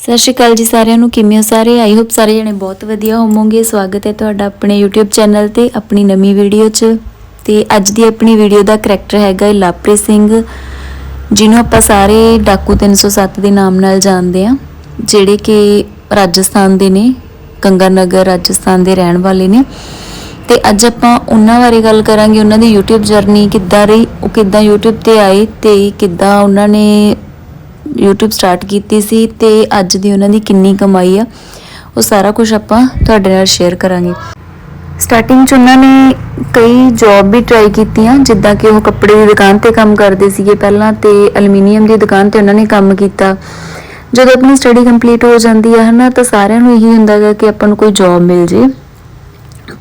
ਸਤਿ ਸ਼੍ਰੀ ਅਕਾਲ ਜੀ ਸਾਰਿਆਂ ਨੂੰ, ਕਿਵੇਂ ਹੋ ਸਾਰੇ? ਆਈ ਹੋਪ ਸਾਰੇ ਜਣੇ ਬਹੁਤ ਵਧੀਆ ਹੋਵੋਗੇ। ਸਵਾਗਤ ਹੈ ਤੁਹਾਡਾ ਆਪਣੇ YouTube ਚੈਨਲ ਤੇ, ਆਪਣੀ ਨਵੀਂ ਵੀਡੀਓ 'ਚ। ਤੇ ਅੱਜ ਦੀ ਆਪਣੀ ਵੀਡੀਓ ਦਾ ਕਰੈਕਟਰ ਹੈਗਾ ਹੈ ਲਵਪ੍ਰੀਤ ਸਿੰਘ, ਜਿਹਨੂੰ ਆਪਾਂ ਸਾਰੇ ਡਾਕੂ 307 ਦੇ ਨਾਮ ਨਾਲ ਜਾਣਦੇ ਆ ਜਿਹੜੇ ਕਿ ਰਾਜਸਥਾਨ ਦੇ ਨੇ, ਗੰਗਾਨਗਰ ਰਾਜਸਥਾਨ ਦੇ ਰਹਿਣ ਵਾਲੇ ਨੇ। ਤੇ ਅੱਜ ਆਪਾਂ ਉਹਨਾਂ ਬਾਰੇ ਗੱਲ ਕਰਾਂਗੇ, ਉਹਨਾਂ ਦੀ YouTube ਜਰਨੀ ਕਿੱਦਾਂ ਰਹੀ, ਉਹ ਕਿੱਦਾਂ YouTube ਤੇ ਆਏ ਤੇ ਕਿੱਦਾਂ ਉਹਨਾਂ ਨੇ YouTube ਸਟਾਰਟ ਕੀਤੀ ਸੀ ਤੇ ਅੱਜ ਦੀ ਉਹਨਾਂ ਦੀ ਕਿੰਨੀ ਕਮਾਈ ਆ, ਉਹ ਸਾਰਾ ਕੁਝ ਆਪਾਂ ਤੁਹਾਡੇ ਨਾਲ ਸ਼ੇਅਰ ਕਰਾਂਗੇ। ਸਟਾਰਟਿੰਗ 'ਚ ਉਹਨਾਂ ਨੇ ਕਈ ਜੌਬ ਵੀ ਟਰਾਈ ਕੀਤੀਆਂ, ਜਿੱਦਾਂ ਕਿ ਉਹ ਕੱਪੜੇ ਦੀ ਦੁਕਾਨ ਤੇ ਕੰਮ ਕਰਦੇ ਸੀਗੇ ਪਹਿਲਾਂ ਤੇ ਐਲੂਮੀਨੀਅਮ ਦੀ ਦੁਕਾਨ ਤੇ ਉਹਨਾਂ ਨੇ ਕੰਮ ਕੀਤਾ। ਜਦੋਂ ਆਪਣੀ ਸਟੱਡੀ ਕੰਪਲੀਟ ਹੋ ਜਾਂਦੀ ਹੈ ਹਨਾ, ਤਾਂ ਸਾਰਿਆਂ ਨੂੰ ਇਹੀ ਹੁੰਦਾ ਹੈ ਕਿ ਆਪਾਂ ਨੂੰ ਕੋਈ ਜੌਬ ਮਿਲ ਜੇ।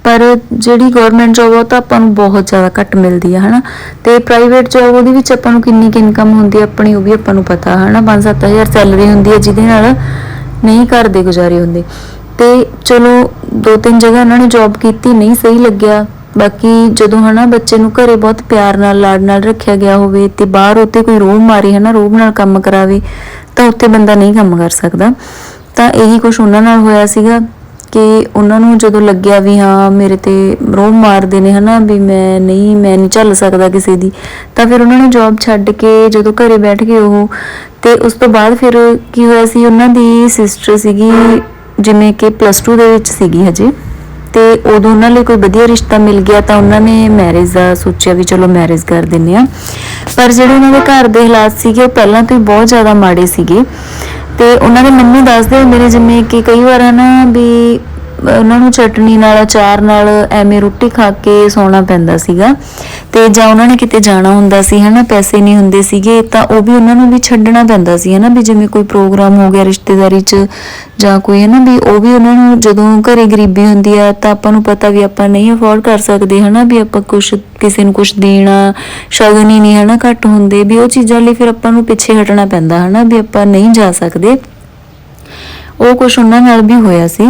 ਪਰ ਜਿਹੜੀ ਗਵਰਨਮੈਂਟ ਜੌਬ ਉਹ ਤਾਂ ਆਪਾਂ ਨੂੰ ਬਹੁਤ ਜ਼ਿਆਦਾ ਘੱਟ ਮਿਲਦੀ ਆ, ਹਨਾ? ਤੇ ਪ੍ਰਾਈਵੇਟ ਜੌਬ ਉਹਦੇ ਵਿੱਚ ਆਪਾਂ ਨੂੰ ਕਿੰਨੀ ਕੁ ਇਨਕਮ ਹੁੰਦੀ ਹੈ ਆਪਣੀ ਉਹ ਵੀ ਆਪਾਂ ਨੂੰ ਪਤਾ, ਹਨਾ? 5-7000 ਸੈਲਰੀ ਹੁੰਦੀ ਹੈ ਜਿਹਦੇ ਨਾਲ ਨਹੀਂ ਘਰ ਦੇ ਗੁਜ਼ਾਰੇ ਹੁੰਦੇ। ਤੇ ਚਲੋ, ਦੋ ਤਿੰਨ ਜਗ੍ਹਾ ਉਹਨਾਂ ਨੇ ਜੌਬ ਕੀਤੀ, ਨਹੀਂ ਸਹੀ ਲੱਗਿਆ। ਬਾਕੀ ਜਦੋਂ, ਹਨਾ, ਬੱਚੇ ਨੂੰ ਘਰੇ ਬਹੁਤ ਪਿਆਰ ਨਾਲ, ਲਾਡ ਨਾਲ ਰੱਖਿਆ ਗਿਆ ਹੋਵੇ ਤੇ ਬਾਹਰ ਉੱਤੇ ਕੋਈ ਰੋਹ ਮਾਰੀ, ਹਨਾ ਰੋਬ ਨਾਲ ਕੰਮ ਕਰਾਵੇ, ਤਾਂ ਉੱਥੇ ਬੰਦਾ ਨਹੀਂ ਕੰਮ ਕਰ ਸਕਦਾ। ਤਾਂ ਇਹੀ ਕੁਝ ਉਹਨਾਂ ਨਾਲ ਹੋਇਆ ਸੀਗਾ। ਕਿ ਉਹਨਾਂ ਨੂੰ ਜਦੋਂ ਲੱਗਿਆ ਵੀ ਹਾਂ ਮੇਰੇ ਤੇ ਰੋਬ ਮਾਰਦੇ ਨੇ ਹਨਾ ਵੀ ਮੈਂ ਨਹੀਂ ਮੈਂ ਨਹੀਂ ਚੱਲ ਸਕਦਾ ਕਿਸੇ ਦੀ, ਤਾਂ ਫਿਰ ਉਹਨਾਂ ਨੇ ਜੌਬ ਛੱਡ ਕੇ ਜਦੋਂ ਘਰੇ ਬੈਠ ਗਏ ਉਹ, ਤੇ ਉਸ ਤੋਂ ਬਾਅਦ ਫਿਰ ਕੀ ਹੋਇਆ ਸੀ, ਉਹਨਾਂ ਦੀ ਸਿਸਟਰ ਸੀਗੀ ਜਿਵੇਂ ਕਿ ਪਲੱਸ 2 ਦੇ ਵਿੱਚ ਸੀਗੀ ਹਜੇ, ਤੇ ਉਦੋਂ ਉਹਨਾਂ ਲਈ ਕੋਈ ਵਧੀਆ ਰਿਸ਼ਤਾ ਮਿਲ ਗਿਆ ਤਾਂ ਉਹਨਾਂ ਨੇ ਮੈਰਿਜ ਦਾ ਸੋਚਿਆ ਵੀ ਚਲੋ ਮੈਰਿਜ ਕਰ ਦਿੰਨੇ ਆ ਪਰ ਜਿਹੜੇ ਉਹਨਾਂ ਦੇ ਘਰ ਦੇ ਹਾਲਾਤ ਸੀਗੇ, ਉਹ ਪਹਿਲਾਂ ਤੋਂ ਹੀ ਬਹੁਤ ਜ਼ਿਆਦਾ ਮਾੜੇ ਸੀਗੇ। ਤੇ ਉਹਨਾਂ ਦੇ ਮੰਮੀ ਦੱਸਦੇ ਹੁੰਦੇ ਨੇ ਜਿਵੇਂ ਕਿ ਕਈ ਵਾਰ ਨਾ ਵੀ ਉਹਨਾਂ ਨੂੰ ਚਟਨੀ ਨਾਲ, ਅਚਾਰ ਨਾਲ ਐਵੇਂ ਰੋਟੀ ਖਾ ਕੇ ਸੌਣਾ ਪੈਂਦਾ ਸੀਗਾ। ਤੇ ਜਾਂ ਉਹਨਾਂ ਨੇ ਕਿਤੇ ਜਾਣਾ ਹੁੰਦਾ ਸੀ, ਹਨਾ, ਪੈਸੇ ਨਹੀਂ ਹੁੰਦੇ ਸੀਗੇ, ਤਾਂ ਉਹ ਵੀ ਉਹਨਾਂ ਨੂੰ ਵੀ ਛੱਡਣਾ ਪੈਂਦਾ ਸੀ, ਹਨਾ, ਵੀ ਜਿਵੇਂ ਕੋਈ ਪ੍ਰੋਗਰਾਮ ਹੋ ਗਿਆ ਰਿਸ਼ਤੇਦਾਰੀ 'ਚ ਜਾਂ ਕੋਈ, ਹਨਾ, ਵੀ ਉਹ ਵੀ ਉਹਨਾਂ ਨੂੰ ਜਦੋਂ ਘਰੇ ਗਰੀਬੀ ਹੁੰਦੀ ਆ, ਤਾਂ ਆਪਾਂ ਨੂੰ ਪਤਾ ਵੀ ਆਪਾਂ ਨਹੀਂ ਅਫੋਰਡ ਕਰ ਸਕਦੇ, ਹਨਾ, ਵੀ ਆਪਾਂ ਕੁਝ ਕਿਸੇ ਨੂੰ ਕੁਝ ਦੇਣਾ, ਸ਼ਗਨ ਹੀ ਨਹੀਂ, ਹਨਾ, ਘੱਟ ਹੁੰਦੇ, ਵੀ ਉਹ ਚੀਜ਼ਾਂ ਲਈ ਫਿਰ ਆਪਾਂ ਨੂੰ ਪਿੱਛੇ ਹਟਣਾ ਪੈਂਦਾ, ਹਨਾ, ਵੀ ਆਪਾਂ ਨਹੀਂ ਜਾ ਸਕਦੇ। ਉਹ ਕੁਝ ਉਹਨਾਂ ਨਾਲ ਵੀ ਹੋਇਆ ਸੀ।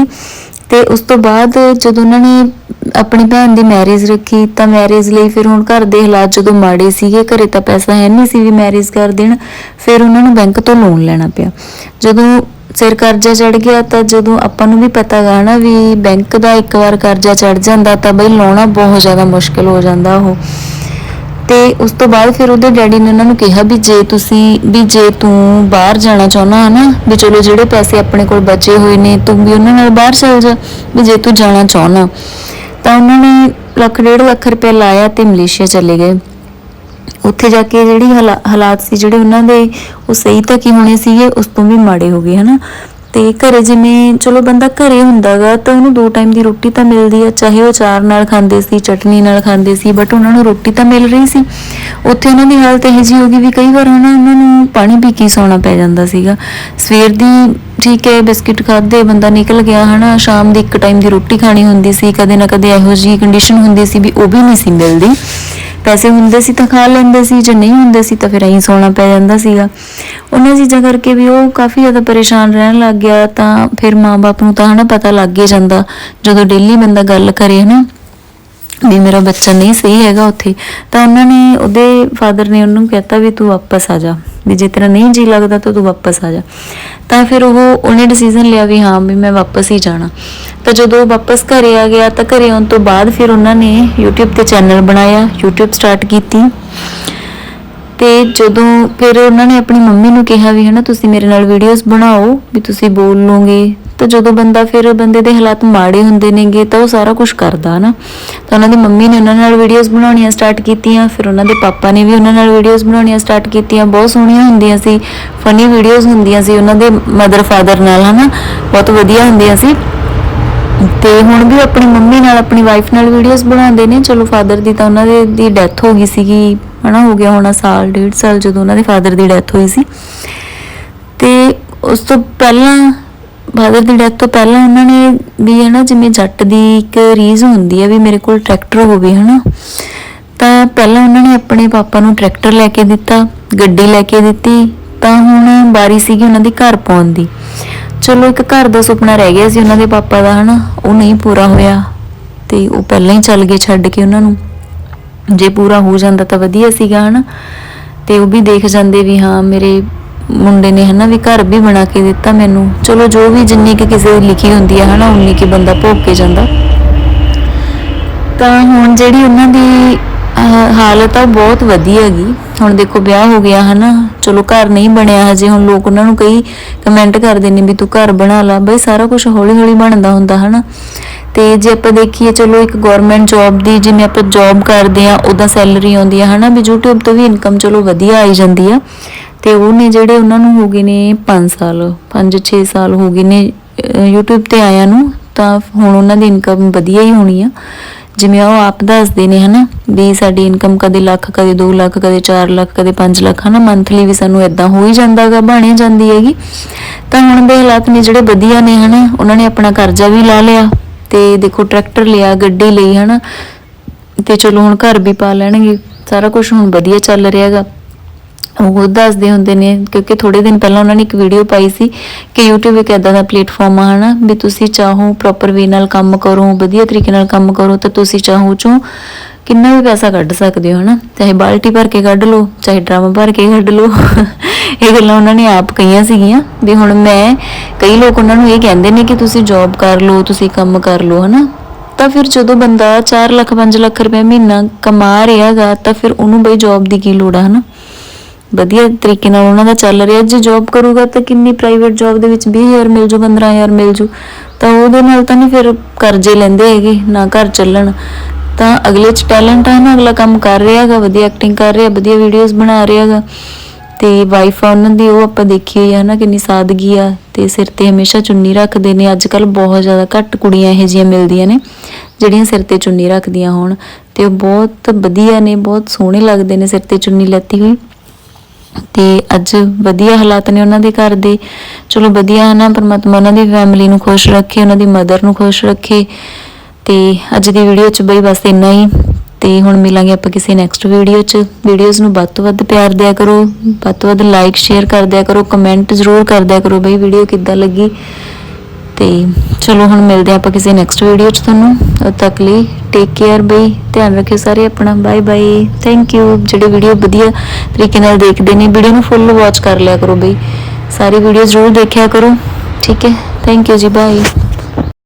ਤੇ ਉਸ ਤੋਂ ਬਾਅਦ ਜਦੋਂ ਉਹਨਾਂ ਨੇ ਆਪਣੀ ਭੈਣ ਦੀ ਮੈਰਿਜ ਰੱਖੀ, ਤਾਂ ਮੈਰਿਜ ਲਈ ਫਿਰ ਹੁਣ ਘਰ ਦੇ ਹਾਲਾਤ ਜਦੋਂ ਮਾੜੇ ਸੀਗੇ, ਘਰੇ ਤਾਂ ਪੈਸਾ ਹੈ ਨਹੀਂ ਸੀ ਵੀ ਮੈਰਿਜ ਕਰ ਦੇਣ, ਫਿਰ ਉਹਨਾਂ ਨੂੰ ਬੈਂਕ ਤੋਂ ਲੋਨ ਲੈਣਾ ਪਿਆ। ਜਦੋਂ ਸਿਰ ਕਰਜ਼ਾ ਚੜ ਗਿਆ ਤਾਂ ਜਦੋਂ ਆਪਾਂ ਨੂੰ ਵੀ ਪਤਾ ਗਾ ਨਾ ਵੀ ਬੈਂਕ ਦਾ ਇੱਕ ਵਾਰ ਕਰਜ਼ਾ ਚੜ ਜਾਂਦਾ ਤਾਂ ਬਈ ਲਾਉਣਾ ਬਹੁਤ ਜ਼ਿਆਦਾ ਮੁਸ਼ਕਲ ਹੋ ਜਾਂਦਾ ਉਹ। ਤੇ ਉਸ ਤੋਂ ਬਾਅਦ ਫਿਰ ਉਹਦੇ ਡੈਡੀ ਨੇ ਉਹਨਾਂ ਨੂੰ ਕਿਹਾ ਵੀ ਜੇ ਤੁਸੀਂ, ਵੀ ਜੇ ਤੂੰ ਬਾਹਰ ਜਾਣਾ ਚਾਹੁੰਦਾ ਹੈ ਨਾ, ਵੀ ਚਲੋ ਜਿਹੜੇ ਪੈਸੇ ਆਪਣੇ ਕੋਲ ਬਚੇ ਹੋਏ ਨੇ, ਤੂੰ ਵੀ ਉਹਨਾਂ ਨਾਲ ਬਾਹਰ ਚਲ ਜਾ, ਵੀ ਜੇ ਤੂੰ ਜਾਣਾ ਚਾਹੁੰਦਾ। ਤਾਂ ਉਹਨਾਂ ਨੇ ਲੱਖ, ਡੇਢ ਲੱਖ ਰੁਪਏ ਲਾਇਆ ਤੇ ਮਲੇਸ਼ੀਆ ਚਲੇ ਗਏ। ਉੱਥੇ ਜਾ ਕੇ ਜਿਹੜੀ ਹਾਲਾ- ਹਾਲਾਤ ਸੀ ਜਿਹੜੇ ਉਹਨਾਂ ਦੇ, ਉਹ ਸਹੀ ਤਾਂ ਕੀ ਹੋਣੇ ਸੀਗੇ, ਉਸ ਤੋਂ ਵੀ ਮਾੜੇ ਹੋ ਗਏ, ਹਨਾ? ਤੇ ਘਰੇ ਜਿਵੇਂ ਚਲੋ ਬੰਦਾ ਘਰੇ ਹੁੰਦਾਗਾ ਤਾਂ ਉਹਨੂੰ ਦੋ ਟਾਈਮ ਦੀ ਰੋਟੀ ਤਾਂ ਮਿਲਦੀ ਆ, ਚਾਹੇ ਉਹ ਚਾਰ ਨਾਲ ਖਾਂਦੇ ਸੀ, ਚਟਨੀ ਨਾਲ ਖਾਂਦੇ ਸੀ ਬਟ ਉਹਨਾਂ ਨੂੰ ਰੋਟੀ ਤਾਂ ਮਿਲ ਰਹੀ ਸੀ। ਉੱਥੇ ਉਹਨਾਂ ਦੀ ਹਾਲਤ ਇਹ ਜੀ ਹੋ ਗਈ ਵੀ ਕਈ ਵਾਰ ਹਨਾ ਉਹਨਾਂ ਨੂੰ ਪਾਣੀ ਪੀ ਕੇ ਸੌਣਾ ਪੈ ਜਾਂਦਾ ਸੀਗਾ। ਸਵੇਰ ਦੀ ਠੀਕ ਹੈ, ਬਿਸਕਿਟ ਖਾਦੇ ਬੰਦਾ ਨਿਕਲ ਗਿਆ ਹਨਾ, ਸ਼ਾਮ ਦੀ ਇੱਕ ਟਾਈਮ ਦੀ ਰੋਟੀ ਖਾਣੀ ਹੁੰਦੀ ਸੀ, ਕਦੇ ਨਾ ਕਦੇ ਇਹੋ ਜਿਹੀ ਕੰਡੀਸ਼ਨ ਹੁੰਦੀ ਸੀ ਵੀ ਉਹ ਵੀ ਨਹੀਂ ਸੀ ਮਿਲਦੀ। ਪੈਸੇ ਹੁੰਦੇ ਸੀ ਤਾਂ ਖਾ ਲੈਂਦੇ ਸੀ, ਜੇ ਨਹੀਂ ਹੁੰਦੇ ਸੀ ਤਾਂ ਫਿਰ ਐਂ ਸੌਣਾ ਪੈ ਜਾਂਦਾ ਸੀਗਾ। ਉਹਨਾਂ ਚੀਜ਼ਾਂ ਕਰਕੇ ਵੀ ਉਹ ਕਾਫੀ ਜ਼ਿਆਦਾ ਪਰੇਸ਼ਾਨ ਰਹਿਣ ਲੱਗ ਗਿਆ ਤਾਂ ਫਿਰ ਮਾਂ-ਬਾਪ ਨੂੰ ਤਾਂ ਹਨਾ ਪਤਾ ਲੱਗ ਹੀ ਜਾਂਦਾ, ਜਦੋਂ ਡੇਲੀ ਬੰਦਾ ਗੱਲ ਕਰੇ ਹਨਾ, ਵੀ ਮੇਰਾ ਬੱਚਾ ਨਹੀਂ ਸਹੀ ਹੈਗਾ ਉੱਥੇ, ਤਾਂ ਉਹਨਾਂ ਨੇ, ਉਹਦੇ ਫਾਦਰ ਨੇ ਉਹਨੂੰ ਕਹਿਤਾ ਵੀ ਤੂੰ ਵਾਪਸ ਆ ਜਾ, ਵੀ ਜੇ ਤੇਰਾ ਨਹੀਂ ਜੀ ਲੱਗਦਾ ਤਾਂ ਤੂੰ ਵਾਪਸ ਆ ਜਾ। ਤਾਂ ਫਿਰ ਉਹ, ਉਹਨੇ ਡਿਸੀਜਨ ਲਿਆ ਵੀ ਹਾਂ ਵੀ ਮੈਂ ਵਾਪਸ ਹੀ ਜਾਣਾ। ਤਾਂ ਜਦੋਂ ਉਹ ਵਾਪਸ ਘਰੇ ਆ ਗਿਆ ਤਾਂ ਘਰੇ ਆਉਣ ਤੋਂ ਬਾਅਦ ਫਿਰ ਉਹਨਾਂ ਨੇ YouTube ਤੇ ਚੈਨਲ ਬਣਾਇਆ, YouTube ਸਟਾਰਟ ਕੀਤੀ। ਤੇ ਜਦੋਂ ਫਿਰ ਉਹਨਾਂ ਨੇ ਆਪਣੀ ਮੰਮੀ ਨੂੰ ਕਿਹਾ ਵੀ ਹਨਾ, ਤੁਸੀਂ ਮੇਰੇ ਨਾਲ ਵੀਡੀਓਜ਼ ਬਣਾਓ, ਵੀ ਤੁਸੀਂ ਬੋਲ ਲੋਗੇ ਤਾਂ ਜਦੋਂ ਬੰਦਾ ਫਿਰ ਬੰਦੇ ਦੇ ਹਾਲਾਤ ਮਾੜੇ ਹੁੰਦੇ ਨੇਗੇ ਤਾਂ ਉਹ ਸਾਰਾ ਕੁਝ ਕਰਦਾ ਨਾ ਤਾਂ ਉਹਨਾਂ ਦੀ ਮੰਮੀ ਨੇ ਉਹਨਾਂ ਨਾਲ ਵੀਡੀਓਜ਼ ਬਣਾਉਣੀਆਂ ਸਟਾਰਟ ਕੀਤੀਆਂ, ਫਿਰ ਉਹਨਾਂ ਦੇ ਪਾਪਾ ਨੇ ਵੀ ਉਹਨਾਂ ਨਾਲ ਵੀਡੀਓਜ਼ ਬਣਾਉਣੀਆਂ ਸਟਾਰਟ ਕੀਤੀਆਂ। ਬਹੁਤ ਸੋਹਣੀਆਂ ਹੁੰਦੀਆਂ ਸੀ ਫਨੀ ਵੀਡੀਓਜ਼ ਹੁੰਦੀਆਂ ਸੀ ਉਹਨਾਂ ਦੇ ਮਦਰ ਫਾਦਰ ਨਾਲ ਹਨਾ, ਬਹੁਤ ਵਧੀਆ ਹੁੰਦੀਆਂ ਸੀ। ਤੇ ਹੁਣ ਵੀ ਆਪਣੀ ਮੰਮੀ ਨਾਲ, ਆਪਣੀ ਵਾਈਫ ਨਾਲ ਵੀਡੀਓਜ਼ ਬਣਾਉਂਦੇ ਨੇ। ਚਲੋ ਫਾਦਰ ਦੀ ਤਾਂ ਉਹਨਾਂ ਦੇ, ਦੀ ਡੈਥ ਹੋ ਗਈ ਸੀਗੀ, ਹਨਾ, ਹੋ ਗਿਆ ਹੋਣਾ ਸਾਲ, ਡੇਢ ਸਾਲ ਜਦੋਂ ਉਹਨਾਂ ਦੇ ਫਾਦਰ ਦੀ ਡੈਥ ਹੋਈ ਸੀ। ਤੇ ਉਸ ਤੋਂ ਪਹਿਲਾਂ ਫਾਦਰ ਦੀ ਡੈਥ ਤੋਂ ਪਹਿਲਾਂ ਉਹਨਾਂ ਨੇ ਵੀ, ਹਨਾ, ਜਿਵੇਂ ਜੱਟ ਦੀ ਇੱਕ ਰੀਜ਼ ਹੁੰਦੀ ਹੈ ਵੀ ਮੇਰੇ ਕੋਲ ਟਰੈਕਟਰ ਹੋਵੇ, ਹਨਾ। ਤਾਂ ਪਹਿਲਾਂ ਉਹਨਾਂ ਨੇ ਆਪਣੇ ਪਾਪਾ ਨੂੰ ਟਰੈਕਟਰ ਲੈ ਕੇ ਦਿੱਤਾ, ਗੱਡੀ ਲੈ ਕੇ ਦਿੱਤੀ। ਤਾਂ ਹੁਣ ਬਾਰੀ ਸੀਗੀ ਉਹਨਾਂ ਦੇ ਘਰ ਪਾਉਣ ਦੀ। ਚਲੋ ਇੱਕ ਘਰ ਦਾ ਸੁਪਨਾ ਰਹਿ ਗਿਆ ਸੀ ਉਹਨਾਂ ਦੇ ਪਾਪਾ ਦਾ, ਹਨਾ? ਉਹ ਨਹੀਂ ਪੂਰਾ ਹੋਇਆ ਤੇ ਉਹ ਪਹਿਲਾਂ ਹੀ ਚੱਲ ਗਏ ਛੱਡ ਕੇ ਉਹਨਾਂ ਨੂੰ। ਜੇ ਪੂਰਾ ਹੋ ਜਾਂਦਾ ਤਾਂ ਵਧੀਆ ਸੀਗਾ, ਹਨਾ? ਤੇ ਉਹ ਵੀ ਦੇਖ ਜਾਂਦੇ ਵੀ ਹਾਂ, ਮੇਰੇ ਮੁੰਡੇ ਨੇ, ਹਨਾ, ਵੀ ਘਰ ਵੀ ਬਣਾ ਕੇ ਦਿੱਤਾ ਮੈਨੂੰ। ਚਲੋ, ਜੋ ਵੀ ਜਿੰਨੀ ਕਿ ਕਿਸੇ ਦੀ ਲਿਖੀ ਹੁੰਦੀ ਹੈ ਹਨਾ, ਉਨੀ ਕਿ ਬੰਦਾ ਭੋਗ ਕੇ ਜਾਂਦਾ। ਤਾਂ ਹੁਣ ਜਿਹੜੀ ਉਹਨਾਂ ਦੀ ਹਾਲਤ ਆ ਬਹੁਤ ਵਧੀਆ ਹੈਗੀ। ਹੁਣ ਦੇਖੋ ਵਿਆਹ ਹੋ ਗਿਆ ਹਨਾ ਚਲੋ ਘਰ ਨਹੀਂ ਬਣਿਆ ਹਜੇ ਹੁਣ ਲੋਕ ਉਹਨਾਂ ਨੂੰ ਕਈ ਕਮੈਂਟ ਕਰਦੇ ਨੇ ਵੀ ਤੂੰ ਘਰ ਬਣਾ ਲਾ ਬਈ ਸਾਰਾ ਕੁਝ ਹੌਲੀ ਹੌਲੀ ਬਣਦਾ ਹੁੰਦਾ ਹਨਾ। ਤੇ ਜੇ ਆਪਾਂ ਦੇਖੀਏ ਚਲੋ ਇੱਕ ਗਵਰਨਮੈਂਟ ਜੌਬ ਦੀ ਜਿਵੇਂ ਆਪਾਂ ਜੌਬ ਕਰਦੇ ਆ ਉਹਦਾ ਸੈਲਰੀ ਆਉਂਦੀ ਆ ਹਨਾ ਵੀ YouTube ਤੋਂ ਵੀ ਇਨਕਮ ਚਲੋ ਵਧੀਆ ਆਈ ਜਾਂਦੀ ਆ। ਤੇ ਉਹ ਨੇ ਜਿਹੜੇ ਉਹਨਾਂ ਨੂੰ ਹੋ ਗਏ ਨੇ 5 ਸਾਲ 5-6 ਸਾਲ ਹੋ ਗਏ ਨੇ ਅਹ, YouTube ਤੇ ਆਇਆ ਨੂੰ ਤਾਂ ਹੁਣ ਉਹਨਾਂ ਦੀ ਇਨਕਮ ਵਧੀਆ ਹੀ ਹੋਣੀ ਆ। ਜਿਵੇਂ ਉਹ ਆਪ ਦੱਸਦੇ ਨੇ ਹਨਾ, ਵੀ ਸਾਡੀ ਇਨਕਮ ਕਦੇ ਲੱਖ, ਕਦੇ 2 ਲੱਖ, ਕਦੇ 4 ਲੱਖ, ਕਦੇ 5 ਲੱਖ, ਹਨਾ ਮੰਥਲੀ ਵੀ ਸਾਨੂੰ ਇਦਾਂ ਹੋ ਹੀ ਜਾਂਦਾਗਾ ਬਣੇ ਜਾਂਦੀ ਹੈਗੀ। ਤਾਂ ਹੁਣ ਦੇ ਹਾਲਾਤ ਨੇ ਜਿਹੜੇ ਵਧੀਆ ਨੇ ਹਨਾ, ਉਹਨਾਂ ਨੇ ਆਪਣਾ ਕਰਜ਼ਾ ਵੀ ਲਾ ਲਿਆ ਤੇ ਦੇਖੋ ਟਰੈਕਟਰ ਲਿਆ, ਗੱਡੀ ਲਈ ਹਨਾ, ਤੇ ਚਲੋ ਹੁਣ ਘਰ ਵੀ ਪਾ ਲੈਣਗੇ, ਸਾਰਾ ਕੁਝ ਹੁਣ ਵਧੀਆ ਚੱਲ ਰਿਹਾਗਾ ਉਹ ਦੱਸਦੇ ਹੁੰਦੇ ਨੇ, ਕਿਉਂਕਿ ਥੋੜੇ ਦਿਨ ਪਹਿਲਾਂ ਉਹਨਾਂ ਨੇ ਇੱਕ ਵੀਡੀਓ ਪਾਈ ਸੀ ਕਿ YouTube ਇੱਕ ਐਦਾਂ ਦਾ ਪਲੇਟਫਾਰਮ ਆ, ਹਨਾ, ਵੀ ਤੁਸੀਂ ਚਾਹੋ ਪ੍ਰੋਪਰ ਵੇ ਨਾਲ ਕੰਮ ਕਰੋ, ਵਧੀਆ ਤਰੀਕੇ ਨਾਲ ਕੰਮ ਕਰੋ, ਤਾਂ ਤੁਸੀਂ ਚਾਹੋ ਚੋਂ ਕਿੰਨਾ ਵੀ ਪੈਸਾ ਕੱਢ ਸਕਦੇ ਹੋ, ਹਨਾ, ਚਾਹੇ ਬਾਲਟੀ ਭਰ ਕੇ ਕੱਢ ਲਓ, ਚਾਹੇ ਡਰਮ ਭਰ ਕੇ ਕੱਢ ਲਓ, ਇਹ ਗੱਲਾਂ ਉਹਨਾਂ ਨੇ ਆਪ ਕਹੀਆਂ ਸੀਗੀਆਂ, ਵੀ ਹੁਣ ਮੈਂ, ਕਈ ਲੋਕ ਉਹਨਾਂ ਨੂੰ ਇਹ ਕਹਿੰਦੇ ਨੇ ਕਿ ਤੁਸੀਂ ਜੌਬ ਕਰ ਲਓ, ਤੁਸੀਂ ਕੰਮ ਕਰ ਲਓ, ਹਨਾ, ਤਾਂ ਫਿਰ ਜਦੋਂ ਬੰਦਾ 4 ਲੱਖ 5 ਲੱਖ ਰੁਪਏ ਮਹੀਨਾ ਕਮਾ ਰਿਹਾਗਾ ਤਾਂ ਫਿਰ ਉਹਨੂੰ ਬਈ ਜੌਬ ਦੀ ਕੀ ਲੋੜ ਆ, ਹਨਾ ਵਧੀਆ ਤਰੀਕੇ ਨਾਲ ਉਹਨਾਂ ਦਾ ਚੱਲ ਰਿਹਾ। ਜੇ ਜੌਬ ਕਰੂਗਾ ਤਾਂ ਕਿੰਨੀ ਪ੍ਰਾਈਵੇਟ ਜੌਬ ਦੇ ਵਿੱਚ 20000 ਮਿਲ ਜੂ 15000 ਮਿਲ ਜੂ। ਤਾਂ ਉਹਦੇ ਨਾਲ ਤਾਂ ਨਹੀਂ ਫਿਰ ਕਰਜ਼ੇ ਲੈਂਦੇ ਹੈਗੇ, ਨਾ ਘਰ ਚੱਲਣ। ਤਾਂ ਅਗਲੇ ਚ ਟੈਲੈਂਟ ਆ ਨਾ, ਅਗਲਾ ਕੰਮ ਕਰ ਰਿਹਾ ਹੈਗਾ, ਵਧੀਆ ਐਕਟਿੰਗ ਕਰ ਰਿਹਾ, ਵਧੀਆ ਵੀਡੀਓਜ਼ ਬਣਾ ਰਿਹਾ ਹੈਗਾ। ਤੇ ਵਾਈਫ ਆ ਉਹਨਾਂ ਦੀ, ਉਹ ਆਪਾਂ ਦੇਖੀ ਹੋਈ ਆ ਨਾ ਕਿੰਨੀ ਸਾਦਗੀ ਆ। ਤੇ ਸਿਰ ਤੇ ਹਮੇਸ਼ਾ ਚੁੰਨੀ ਰੱਖਦੇ ਨੇ। ਅੱਜ ਕੱਲ ਬਹੁਤ ਜ਼ਿਆਦਾ ਘੱਟ ਕੁੜੀਆਂ ਇਹੋ ਜਿਹੀਆਂ ਮਿਲਦੀਆਂ ਨੇ, ਜਿਹੜੀਆਂ ਸਿਰ ਤੇ ਚੁੰਨੀ ਰੱਖਦੀਆਂ ਹੋਣ। ਤੇ ਉਹ ਬਹੁਤ ਵਧੀਆ ਨੇ, ਬਹੁਤ ਸੋਹਣੇ ਲੱਗਦੇ ਨੇ ਸਿਰ ਤੇ ਚੁੰਨੀ ਲੱਤੀ ਹੋਈ। ਤੇ ਅੱਜ ਵਧੀਆ ਹਾਲਾਤ ਨੇ ਉਹਨਾਂ ਦੇ ਘਰ ਦੇ। ਚਲੋ ਵਧੀਆ ਨਾ, ਪਰਮਾਤਮਾ ਉਹਨਾਂ ਦੀ ਫੈਮਿਲੀ ਨੂੰ ਖੁਸ਼ ਰੱਖੇ, ਉਹਨਾਂ ਦੀ ਮਦਰ ਨੂੰ ਖੁਸ਼ ਰੱਖੇ। ਤੇ ਅੱਜ ਦੀ ਵੀਡੀਓ 'ਚ ਬਈ ਬਸ ਇੰਨਾ ਹੀ। ਤੇ ਹੁਣ ਮਿਲਾਂਗੇ ਆਪਾਂ ਕਿਸੇ ਨੈਕਸਟ ਵੀਡੀਓ 'ਚ। ਵੀਡੀਓਜ਼ ਨੂੰ ਵੱਧ ਤੋਂ ਵੱਧ ਪਿਆਰ ਦਿਆ ਕਰੋ, ਵੱਧ ਤੋਂ ਵੱਧ ਲਾਈਕ ਸ਼ੇਅਰ ਕਰ ਦਿਆ ਕਰੋ ਕਮੈਂਟ ਜ਼ਰੂਰ ਕਰ ਦਿਆ ਕਰੋ ਬਈ ਵੀਡੀਓ ਕਿੱਦਾਂ ਲੱਗੀ। ਤੇ ਚਲੋ ਹੁਣ ਮਿਲਦੇ ਹਾਂ ਆਪਾਂ ਕਿਸੇ ਨੈਕਸਟ ਵੀਡੀਓ 'ਚ ਤੁਹਾਨੂੰ। ਉਦ ਤੱਕ ਲਈ ਟੇਕ ਕੇਅਰ ਬਈ, ਧਿਆਨ ਰੱਖਿਓ ਸਾਰੇ ਆਪਣਾ। ਬਾਏ ਬਾਏ ਥੈਂਕ ਯੂ ਜਿਹੜੇ ਵੀਡੀਓ ਵਧੀਆ ਤਰੀਕੇ ਨਾਲ ਦੇਖਦੇ ਨੇ ਵੀਡੀਓ ਨੂੰ ਫੁੱਲ ਵਾਚ ਕਰ ਲਿਆ ਕਰੋ ਬਈ। ਸਾਰੀ ਵੀਡੀਓ ਜ਼ਰੂਰ ਦੇਖਿਆ ਕਰੋ। ਠੀਕ ਹੈ? ਥੈਂਕ ਯੂ ਜੀ ਬਾਏ